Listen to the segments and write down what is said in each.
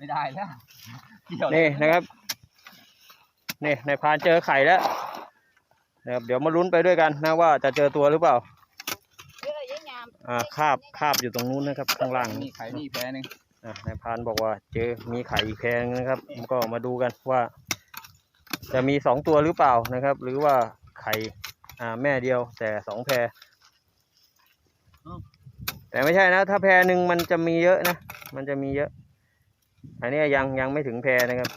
ไม่ได้แล้วเกี่ยวนี่นะครับนี่นายพรานเจอไข่แล้วนะครับเดี๋ยวมาลุ้นไปด้วยกันนะว่าจะเจอตัวหรือเปล่าเยอะเยอะงามอ่าคาบคาบอยู่ตรงนู้นนะครับ ข้างล่างมีไข่นี่แพ้หนึ่งอ่านายพรานบอกว่า เจอมีไข่อีกแพงนะครับผมก็มาดูกันว่า จะมีสองตัวหรือเปล่านะครับ หรือว่าไข่อ่าแม่เดียว แต่สองแพรแต่ไม่ใช่นะ ถ้าแพรหนึ่งมันจะมีเยอะนะ มันจะมีเยอะ อันนี้ยังยังไม่ถึงแพรนะครับ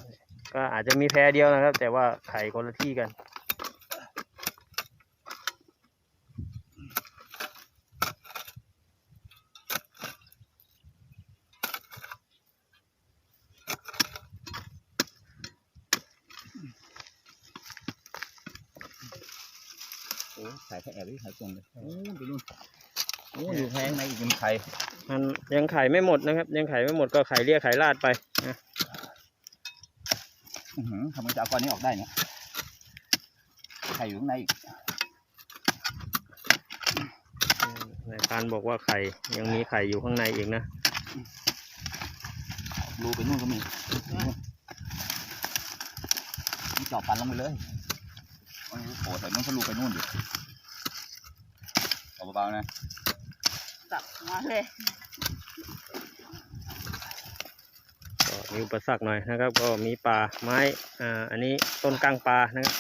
ก็อาจจะมีแพรเดียวนะครับ แต่ว่าไข่คนละที่กันโอ้ไข่แค่แอบไว้ไข่ตรงเลยโอ้ไปนู่นโอ้อยู่แพงในอีกเป็นไข่มันยังไข่ไม่หมดนะครับ ยังไข่ไม่หมดก็ไข่เรียกไข่ลาดไปนะอื้อหือ ทำไมจะเอาก้อนนี้ออกได้เนี่ยไข่อยู่ข้างในอีกนายพรานบอกว่าไข่ยังมีไข่อยู่ข้างในอีกนะรูไปนู่นก็มีนี่เจาะปันลงไปเลยโอ้ยโผล่ใส่นู่นทะลุไปนู่นดิเอาเบาๆนะจับมาเลย มีอุปสรรคหน่อยนะครับ ก็มีป่าไม้อ่าอันนี้ต้นกลางป่านะครับ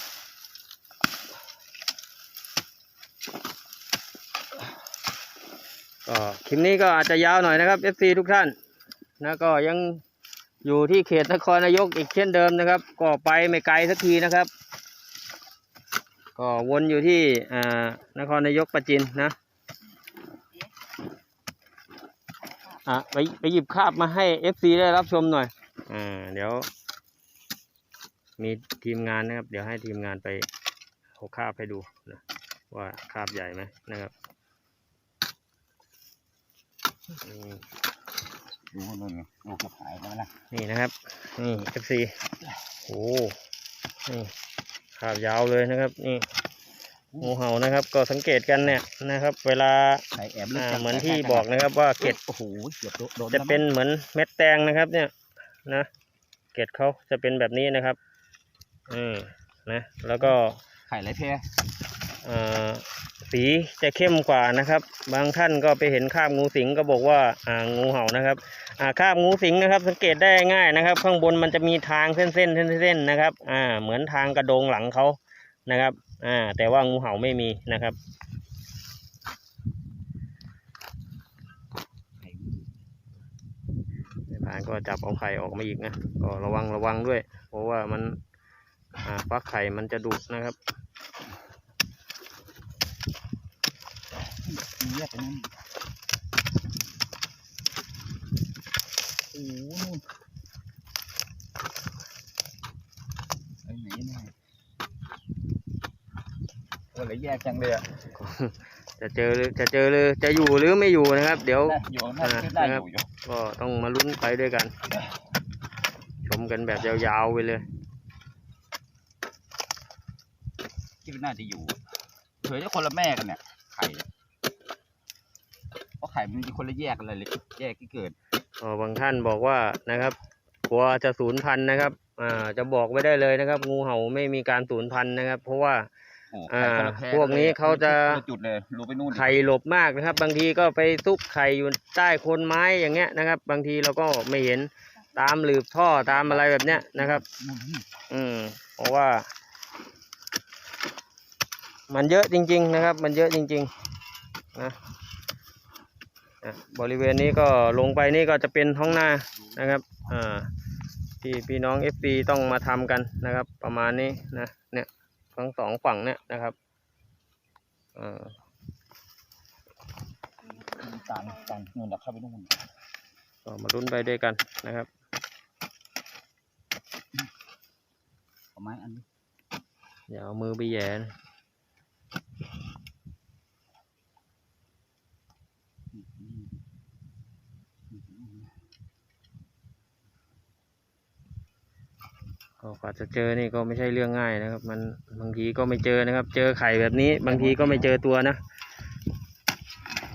ก็คลิปนี้ก็อาจจะยาวหน่อยนะครับ FC ทุกท่านนะก็ยังอยู่ที่เขตนครนายกอีกเช่นเดิมนะครับ ก็ไปไม่ไกลสักทีนะครับ ก็วนอยู่ที่อ่านครนายกประจินนะอะไปไปหยิบคาบมาให้ FC ได้รับชมหน่อย อ่าเดี๋ยว มีทีมงานนะครับ เดี๋ยวให้ทีมงานไปเอาคาบให้ดูนะว่าคาบใหญ่ไหมนะครับอืมดูข้างนู่นไงลูกจะหายไปไหมล่ะนี่นะครับ นี่ FC โอ้นี่คาบยาวเลยนะครับ นี่งูเห่านะครับ ก็สังเกตกันเนี่ยนะครับ เวลาไข่แอบลึกอ่าจังเหมือนที่บอกนะครับ ว่าเกล็ดโอ้โหเกือบโดนจะเป็นเหมือนเม็ดแตงนะครับ เนี่ย นะเกล็ดเขาจะเป็นแบบนี้นะครับอืมนะแล้วก็ไข่ไรแพ้เอ่อสีจะเข้มกว่านะครับ บางท่านก็ไปเห็นคราบงูสิงก็บอกว่าอ่างูเห่านะครับอ่าคราบงูสิงนะครับ สังเกตได้ง่ายนะครับ ข้างบนมันจะมีทางเส้นๆเส้นเส้นๆนะครับอ่าเหมือนทางกระโดงหลังเขานะครับอ่าแต่ว่างูเห่าไม่มีนะครับ ไข่ ผ่าน ก็จับเอาไข่ออกมาอีกนะก็ระวังระวังด้วย เพราะว่ามันฟักไข่มันจะดุนะครับเยียบไปนู่นโอ้นู่นไปไหนเนี่ยโอ้เลยแยกจังเลยอะจะเจอจะเจอหรือจะอยู่หรือไม่อยู่นะครับ เดี๋ยวอยู่น่าจะอยู่ ก็ต้องมาลุ้นไปด้วยกัน ชมกันแบบยาวๆไปเลยคิดว่าน่าจะอยู่เผยจะคนละแม่กันเนี่ย ไข่เนี่ยเพราะไข่มันมีคนละแยกกันเลยเลยแยกที่เกิดก็บางท่านบอกว่านะครับกลัวจะสูญพันธุ์นะครับ อ่า จะบอกไว้ได้เลยนะครับ งูเห่าไม่มีการสูญพันธุ์นะครับ เพราะว่าโอ้อ่าไข่คนละแพร่พวกนี้เขาจะคนลจุดเลยรู้ไปนู่นไข่หลบมากนะครับ บางทีก็ไปซุกไข่อยู่ใต้โคนไม้อย่างเงี้ยนะครับ บางทีเราก็ไม่เห็นตามหลืบท่อตามอะไรแบบเนี้ยนะครับนู่นนี่อืม เพราะว่า มันเยอะจริง ๆ นะครับ มันเยอะจริง ๆนะอะบริเวณนี้ก็ลงไปนี่ก็จะเป็นท้องนานะครับ อ่า ที่พี่น้องเอฟซีต้องมาทำกันนะครับ ประมาณนี้นะเนี่ย ทั้งสองฝั่งเนี่ยนะครับอ่าต่างต่างนู่นเราเข้าไปนู่นก็มาลุ้นไปด้วยกันนะครับเอาไม้อันนี้อย่าเอามือไปแหย่ ก็กว่าจะเจอนี่ก็ไม่ใช่เรื่องง่ายนะครับ มันบางทีก็ไม่เจอนะครับ เจอไข่แบบนี้ บางทีก็ไม่เจอตัวนะ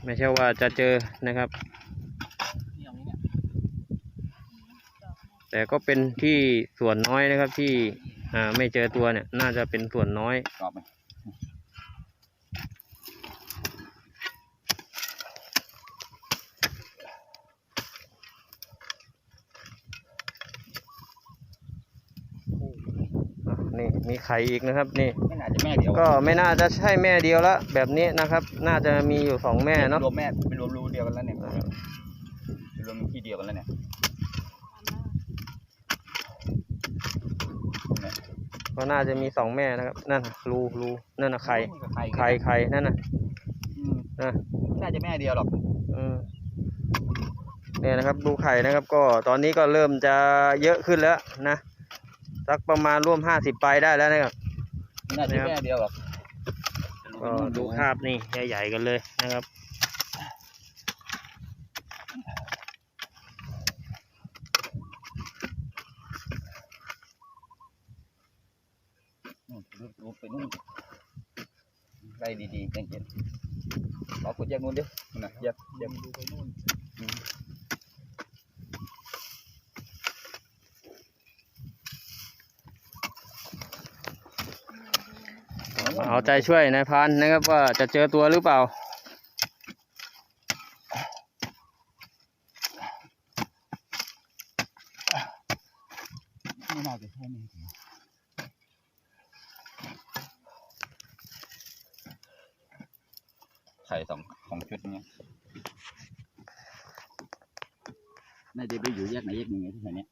ไม่ใช่ว่าจะเจอนะครับ แต่ก็เป็นที่ส่วนน้อยนะครับที่อ่าไม่เจอตัวเนี่ย น่าจะเป็นส่วนน้อย กรอบไหม อะ นี่มีไข่อีกนะครับนี่ไม่น่าจะแม่เดียวก็ไม่น่าจะใช่แม่เดียวละแบบนี้นะครับ น่าจะมีอยู่สองแม่เนาะรวมแม่ไม่รวมรูเดียวกันแล้วเนี่ยไม่รวมที่เดียวกันแล้วเนี่ยเนี่ยก็น่าจะมีสองแม่นะครับนั่นน่ะรูรูนั่นน่ะไข่ไข่ไข่ไข่นั่นน่ะอืมนะไม่น่าจะแม่เดียวหรอกอืมเนี่ยนะครับดูไข่นะครับ ก็ตอนนี้ก็เริ่มจะเยอะขึ้นแล้วนะ สักประมาณร่วมห้าสิบใบได้แล้วนะครับไม่น่าจะแม่เดียวหรอกก็ดูภาพนี่ใหญ่ๆกันเลยนะครับนู่นรูปรูปไปนู่นไล่ดีๆใจเย็นขอกดแยกนู่นดินู่นนะแยกแยกดูไปนู่นอืม เอาใจช่วยนายพรานนะครับว่าจะเจอตัวหรือเปล่า ไม่น่าจะใช่แม่เดียวไข่สองของชุดเนี้ยน่าจะไปอยู่แยกไหนแยกหนึ่งไงที่แถวเนี้ย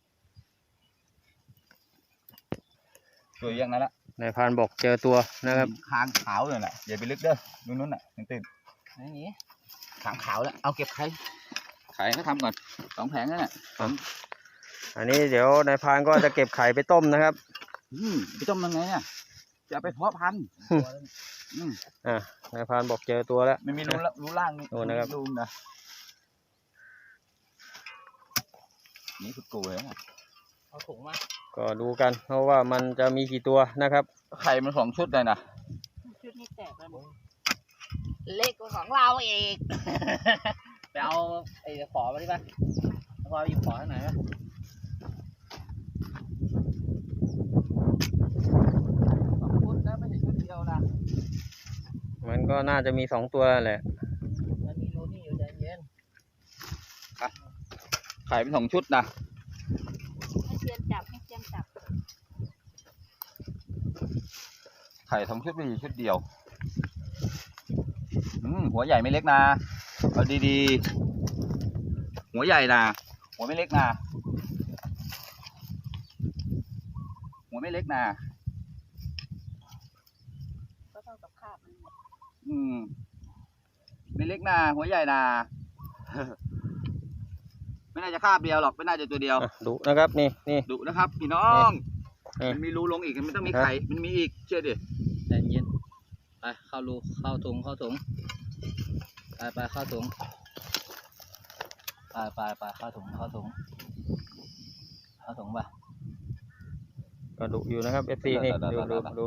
ตัวแยกนั้นละ นายพรานบอกเจอตัวนะครับคางขาวเลยน่ะอย่าไปลึกเด้อนู่นนู่นน่ะตื่นตื่นไหนนี่คางขาวแล้วเอาเก็บไข่ไข่ก็ทำก่อนสองแผงนั่นแหละอันนี้เดี๋ยวนายพรานก็จะเก็บไข่ไปต้มนะครับ อืมไปต้มยังไงอะจะเอาไปเพาะพันธุ์อืมอ่านายพรานบอกเจอตัวแล้วไม่มีรูละรูล่างนี่โอ้นะครับรูนะนี่คือกูเลยนะเอาถุงมา ก็ดูกันเพราะว่ามันจะมีกี่ตัวนะครับ ไข่มันสองชุดเลยนะชุดนี้แตกไปหมดเล็กกว่าของเราอีกไปเอาไอ้ขอมาดิป่ะขอหยิบขอที่ไหนป่ะสองชุดนะไม่ใช่ชุดเดียวนะมันก็น่าจะมีสองตัวแหละมันมีรูนี่อยู่ใจเย็นไข่เป็นสองชุดนะ ให้เทียนจับให้เทียนจับ ไข่สองชุดไม่ใช่ชุดเดียวอืมหัวใหญ่ไม่เล็กนะเอาดีๆ หัวใหญ่นะหัวไม่เล็กนะหัวไม่เล็กนะก็เท่ากับคาบมันหมดอืมไม่เล็กนาหัวใหญ่นาไม่น่าจะคาบเดียวหรอกไม่น่าจะตัวเดียวอะดูนะครับนี่นี่ดุนะครับ พี่น้องนี่มันมีรูลงอีกมันต้องมีฮะไข่มันมีอีกเชื่อดิใจเย็นไป เข้ารูเข้าถุงเข้าถุงไปไปเข้าถุงไปไปไปเข้าถุงเข้าถุงเข้าถุงป่ะก็ดูอยู่นะครับเอฟซีนี่ดูดูดู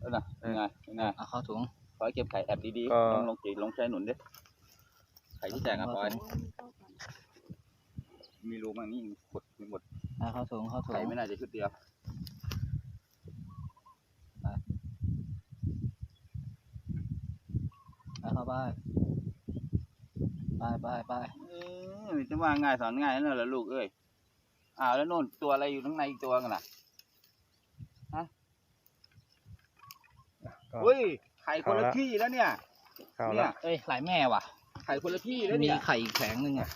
เออนะยังไงยังไงเอาเข้าถุงขอให้เก็บไข่แอบดีก็ๆลองลงจีลงใช้หนุนดิไข่ที่แตกอะปอยมีรูมั่งนี่หมดมีหมดเอาเข้าถุงเข้าถุงไข่ไม่น่าจะชุดเดียว เอาเข้าไปไปไปไปเออจะว่าง่ายสอนง่ายนั่นแหละลูกเอ้ยอ้าวแล้วโน่นตัวอะไรอยู่ข้างในอีกตัวกันล่ะก็เฮ้ยไข่คนละเอาละที่แล้วเนี่ยเข้าเนี่แล้ยวเอ้ยหลายแม่ว่ะ ไข่คนละที่แล้วมีเนี่ยไข่อีกแผงหนึ่งอะ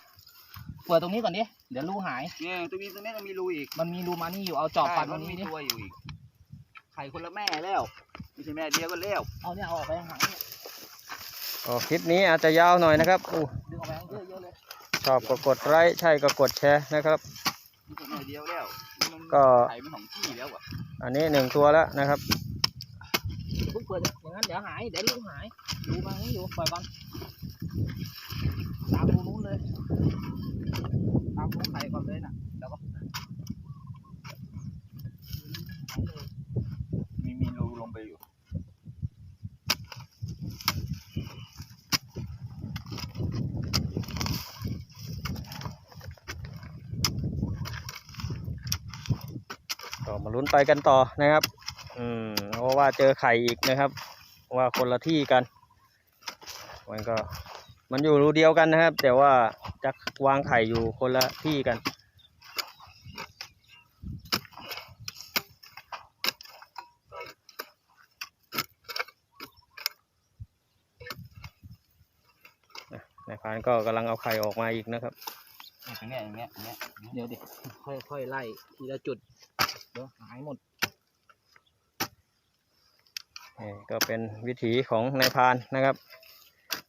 เปิดตรงนี้ก่อนดิ เดี๋ยวรูหาย เนี่ยตัวนี้ตัวนี้ก็มีรูอีกมันมีรูมานี่อยู่ เอาจอบปัดตมัรงนี้มีดิตัวอยู่อีกไข่คนละแม่แล้วไม่ใช่แม่เดียวก็แล้ว เอาเนี่ยเอาออกไปหางเนี่ย ก็คลิปนี้อาจจะยาวหน่อยนะครับอู้ดึงออกไปเยอะเยอะๆเลยชอบก็กดไลค์ใช่ก็กดแชร์นะครับไม่ใช่แม่เดียวแล้วมันก็ไข่มันของที่แล้วอะอันนี้หนึ่งตัวแล้วนะครับเพิ่งเปิดอย่างนั้นเดี๋ยวหายเดี๋ยวรูหายรูมาอย่างนี้อยู่ปล่อยก่อนตามรูนู้นเลยตามรูไข่ก่อนเลยน่ะแล้วก็ มีมีรูลงไปอยู่ ก็มา ลุ้นไปกันต่อนะครับ อืมเพราะว่าเจอไข่อีกนะครับ ว่าคนละที่กัน มันก็ มันอยู่รูเดียวกันนะครับ แต่ว่าจะวางไข่อยู่คนละที่กันนายพรานก็กำลังเอาไข่ออกมาอีกนะครับนี่ตรงเนี้ยอย่างเงี้ยอย่างเงี้ยอย่างเงี้ยเดี๋ยวดิค่อยๆไล่ทีละจุด เดี๋ยวหายหมดนี่ก็เป็นวิถีของนายพรานนะครับ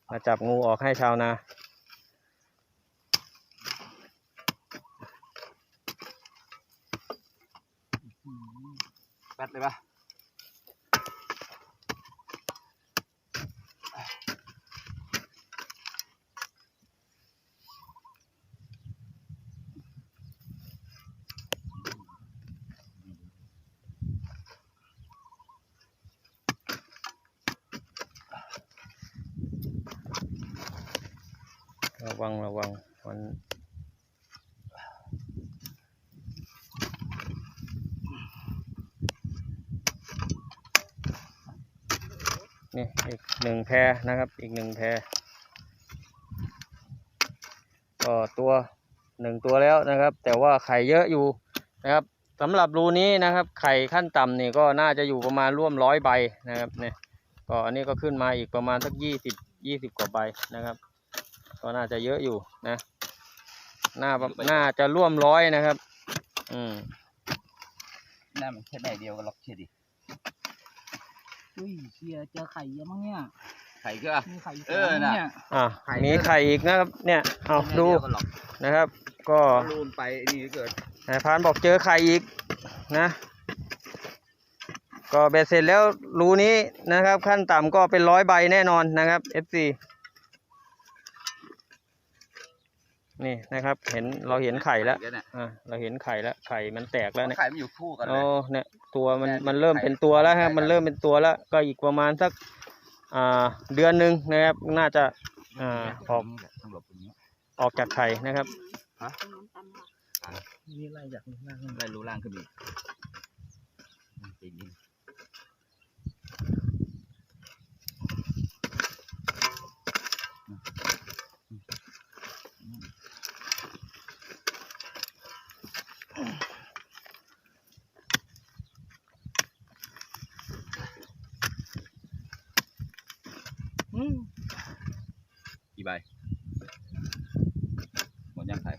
มาจับงูออกให้ชาวนาแป๊ดเลยปะ ระวังระวังมันนี่อีกหนึ่งแพรนะครับ อีกหนึ่งแพรก็ตัวหนึ่งตัวแล้วนะครับ แต่ว่าไข่เยอะอยู่นะครับสำหรับรูนี้นะครับ ไข่ขั้นต่ำนี่ก็น่าจะอยู่ประมาณร่วมร้อยใบนะครับเนี่ยก็อันนี้ก็ขึ้นมาอีกประมาณสักยี่สิบยี่สิบกว่าใบนะครับ ก็น่าจะเยอะอยู่นะน่าประน่าจะร่วมร้อยนะครับ อืมหน้ามันแค่แม่เดียวก็ล็อกเชียดิอุ้ยเชียเจอไข่เยอะมั้งเนี่ย ไข่ก็ มีไข่ยู่เออน่ะ เนี่ยอะไข่มีไข่อีกนะครับ เนี่ยเอาแม่ดูเยวก็ล็อกนะครับ ก็รูนไปนี่เกิดนายพรานบอกเจอไข่อีกนะ ก็เบ็ดเสร็จแล้วรูนี้นะครับ ขั้นต่ำก็เป็นร้อยใบแน่นอนนะครับ FC นี่นะครับ เห็นเราเห็นไข่แล้วเนี่ยอ่าเราเห็นไข่แล้วไข่มันแตกแล้วเนี่ยไข่มันอยู่คู่กันเลโอ้ยเนี่ยตัวมันแม่มันเริ่มไข่เป็นตัวแล้วครับไข่มันเริ่มเป็นตัวแล้ว ก็อีกประมาณสักอ่าเดือนหนึ่งนะครับ น่าจะอ่าออกต้องหลบตรงนี้ออกจากไข่นะครับนี่ไล่จากหน้าขึ้นได้รูล่างขึ้นอีกปีนี้ อืม กี่ใบหมดยังไข่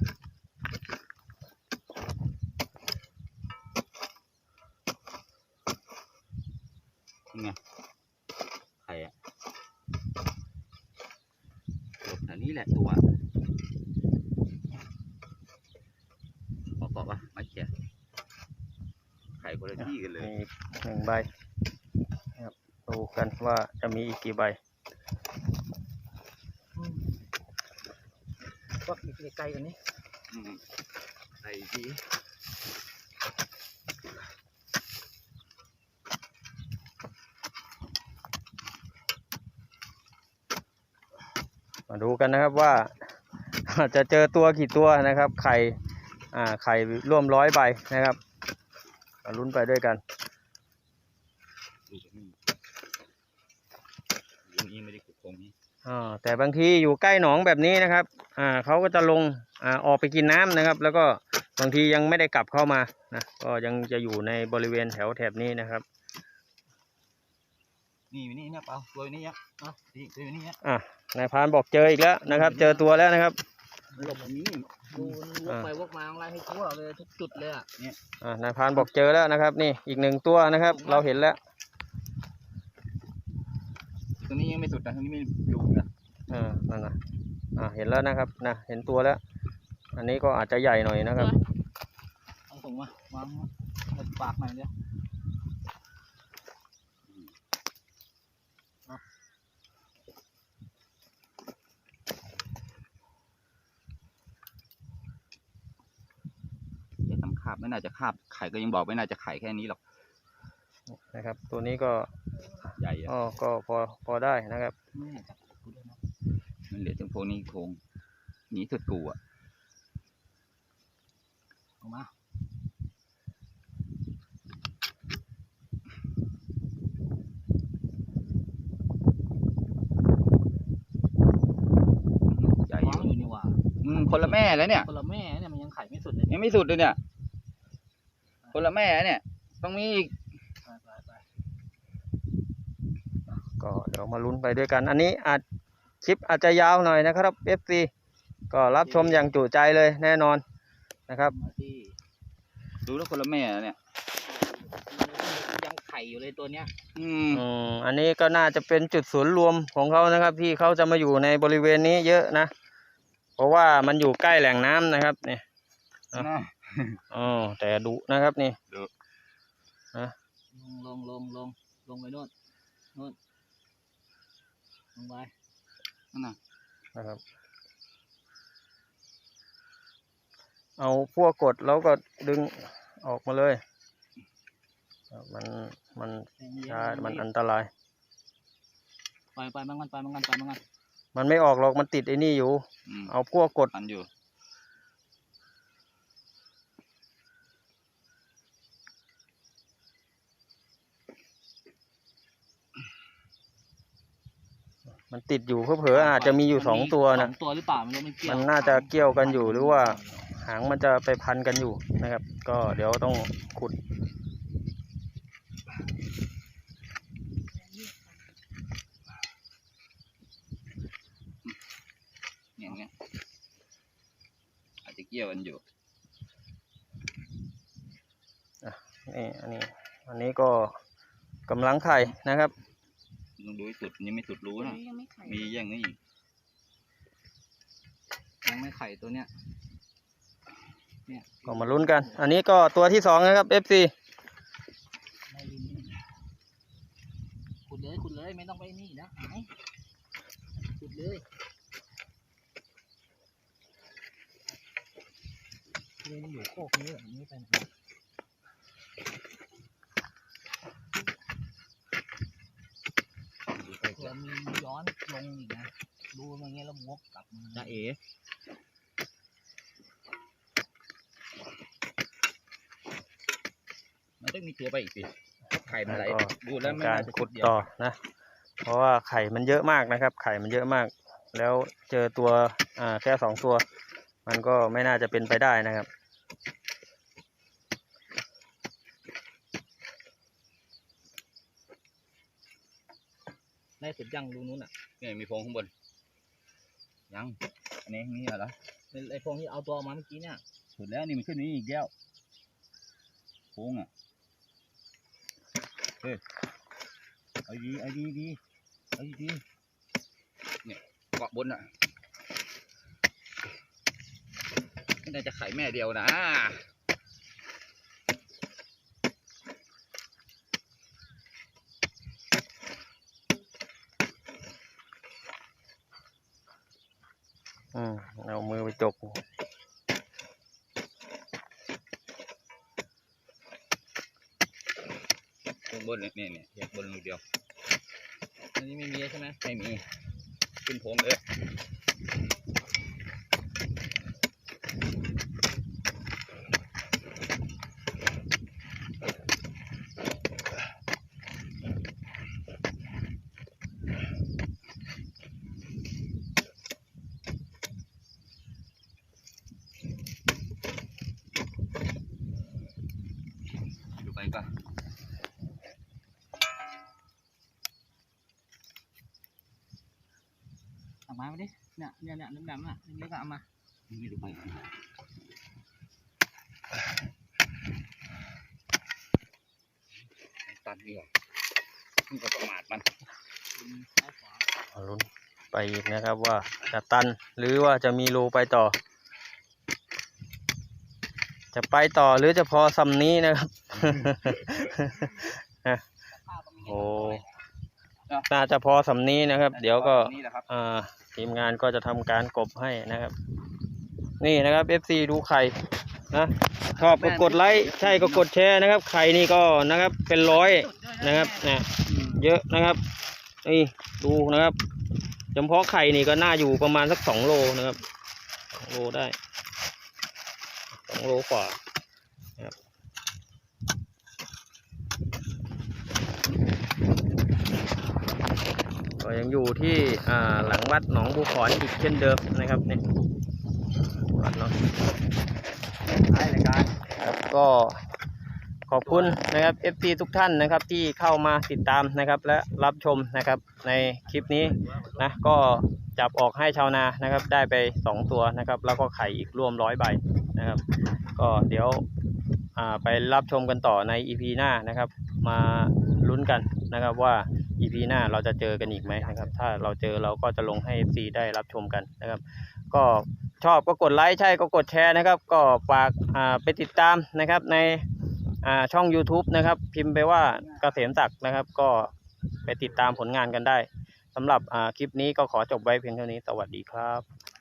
นี่ไงไข่อะหลบแถว นี้แหละตัวขอเกาะปะมาเชียร์ไข่คนละที่กันเลยมีอีกหนึ่งใบนะครับดูกันว่าจะมีอีกกี่ใบอืมวักอีกไกลๆกว่านี้อืมใส่ที ดูกันนะครับว่าจะเจอตัวกี่ตัวนะครับ ไข่อ่าไข่ร่วมร้อยใบนะครับมาลุ้นไปด้วยกันดูตรงนี้ตรงนี้ไม่ได้ขุดตรงนี้อ่าแต่บางทีอยู่ใกล้หนองแบบนี้นะครับอ่าเขาก็จะลงอ่าออกไปกินน้ำนะครับ แล้วก็บางทียังไม่ได้กลับเข้ามานะก็ยังจะอยู่ในบริเวณแถวแถบนี้นะครับ นี่อยู่นี่เนี่ยเปล่าตัวอยู่นี่เนี่ยเอานี่ตัวอยู่นี่เนี่ยอ่านายพรานบอกเจออีกแล้วนะครับ เจอตัวแล้วนะครับ หลบแบบนี้ดูมันวกไปวกมาไล่ให้ทั่วเลยทุกจุดเลยอะอ่านายพรานบอกเจอแล้วนะครับ นี่อีกหนึ่งตัวนะครับ เราเห็นแล้วตรงนี้ยังไม่สุดนะตรงนี้ไม่ดูนะอ่านั่นนะอ่าเห็นแล้วนะครับนะเห็นตัวแล้ว อันนี้ก็อาจจะใหญ่หน่อยนะครับ เอาส่งมาวางเอาปากหน่อยเดียว บไม่น่าจะคาบไข่ก็ยังบอกไม่น่าจะไข่แค่นี้หรอกนะครับ ตัวนี้ก็ใหญ่อ๋อก็พอพอได้นะครับมันเหลือจงพวกนี้คงหนีสุดกูอะออกมาใหญ่อยู่นี่ว่ะอืมคนละแม่แล้วเนี่ย คนละแม่เนี่ยมันยังไข่ไม่สุดเลยยังไม่สุดเลยเนี่ย คนละแม่เนี่ย ต้องมีอีกก็เดี๋ยวมาลุ้นไปด้วยกัน อันนี้อาจคลิปอาจจะยาวหน่อยนะครับ FC ก็รับชมอย่างจุใจเลยแน่นอนนะครับดูแล้วคนละแม่เนี่ยยังไข่อยู่เลยตัวเนี้ย อืมอันนี้ก็น่าจะเป็นจุดศูนย์รวมของเขานะครับ ที่เขาจะมาอยู่ในบริเวณนี้เยอะนะ เพราะว่ามันอยู่ใกล้แหล่งน้ำนะครับ เนี่อะนะ อ๋อแต่ดุนะครับนี่ลงลงลงลงลงไปโน่นโน่นลงไปนั่นน่ะนะครับ เอาพวกกดแล้วก็ดึงออกมาเลยครับมันมันเย็นๆช้าเย็ๆมันอันตรายไปไปมันกันไปมันกันไปมันกันมันไม่ออกหรอกมันติดไอ้นี่อยู่อืมเอาพวกกดอันอยู่ มันติดอยู่เผลอๆอาจจะมีอยู่สองตัวสนะองตัวหรือเปล่าไม่รู้มันเกี่ยวมันน่าจะเกี่ยวกันอยู่หรือว่า หางมันจะไปพันกันอยู่นะครับ ก็เดี๋ยวต้องขุดเนี่ยอย่างเงี้ยอาจจะเกี่ยวกันอยู่นี่อันนี้ อันนี้ก็กำลังไข่นะครับ ต้องดูให้สุดยังไม่สุดรู้นะยังไม่ไข่มีแย่งนี่อีกยังไม่ไข่ตัวเนี้ยเนี่ยก็มาลุ้นกัน อันนี้ก็ตัวที่สองนะครับ FC ในดินขุดเลยขุดเลยไม่ต้องไปนี่นะหายขุดเลยเรียนอยู่โคกนี้แบบนี้เป็นเผื่อ มีย้อนลงอีกนะดูมันอย่างเงี้ยแล้ววกกลับมาจ้าเอ๋มันต้องมีตัวไปอีกสิไข่มันไหลแล้วก็ ดูแล้วไม่การน่าจะขุดเดียวต่อนะ เพราะว่าไข่มันเยอะมากนะครับ ไข่มันเยอะมาก แล้วเจอตัวอ่าแค่สองตัว มันก็ไม่น่าจะเป็นไปได้นะครับ ได้สุดยังรูนู้นอะเนี่ยมีโพรงข้างบน ยัง อันนี้นี่เหรอไอ้พวกที่เอาตัวออกมาเมื่อกี้เนี่ยสุดแล้วนี่มันขึ้นนี่อีกแล้วโพรงอะเฮ้ยเอาดีเอาดีดีเอาดีดีเนี่ยเกาะบนอะไม่น่าจะไข่แม่เดียวนะ อืมเอามือไปจกบนเนี่ยเนี่ยเนี่ยแยกบนลูกเดียว อันนี้ไม่มีใช่ไหมไม่มี ขึ้นผมเลย ดูไปก็ เอามาไม่ดิเนี่ยเนี่ยเนี่ยดำๆอะเล็กๆก็เอามาไม่ดูไปตันดีกว่ามันก็ประมาทมันซ้ายขวาเอาลุ้นไปอีกนะครับว่าจะตันหรือว่าจะมีรูไปต่อ จะไปต่อหรือจะพอซำนี้นะครับข้าวก็มีโอ้น่าจะพอสำนี้นะครับ เดี๋ยวก็นี่แหละครับอ่า ทีมงานก็จะทำการกบให้นะครับ นี่นะครับ FC ดูไข่นะชอบก็กดไลค์ใช่ก็กดแชร์นะครับ ไข่นี่ก็นะครับเป็นร้อยนะครับเนี่ยเยอะนะครับนี่ดูนะครับเฉพาะไข่นี่ก็น่าอยู่ประมาณสักสองโลนะครับสองโลได้สองโลกว่านะครับ ก็ยังอยู่ที่อ่าหลังวัดหนองบัวขอนอีกเช่นเดิมนะครับนี่ก่อนเนาะท้ายรายการครับก็ขอบคุณนะครับ FP ทุกท่านนะครับที่เข้ามาติดตามนะครับ และรับชมนะครับในคลิปนี้นะก็จับออกให้ชาวนานะครับ ได้ไป 2 ตัวนะครับ แล้วก็ไข่อีกรวมร้อยใบนะครับ ก็เดี๋ยวอ่าไปรับชมกันต่อใน EP หน้านะครับ มาลุ้นกันนะครับว่า EP หน้าเราจะเจอกันอีกไหมนะครับ ถ้าเราเจอเราก็จะลงให้ FC ได้รับชมกันนะครับ ก็ชอบก็กดไลค์ใช่ก็กดแชร์นะครับ ก็ฝากไปติดตามนะครับในช่อง YouTube นะครับ พิมพ์ไปว่าเกษมศักดิ์นะครับ ก็ไปติดตามผลงานกันได้สำหรับคลิปนี้ก็ขอจบไว้เพียงเท่านี้ สวัสดีครับ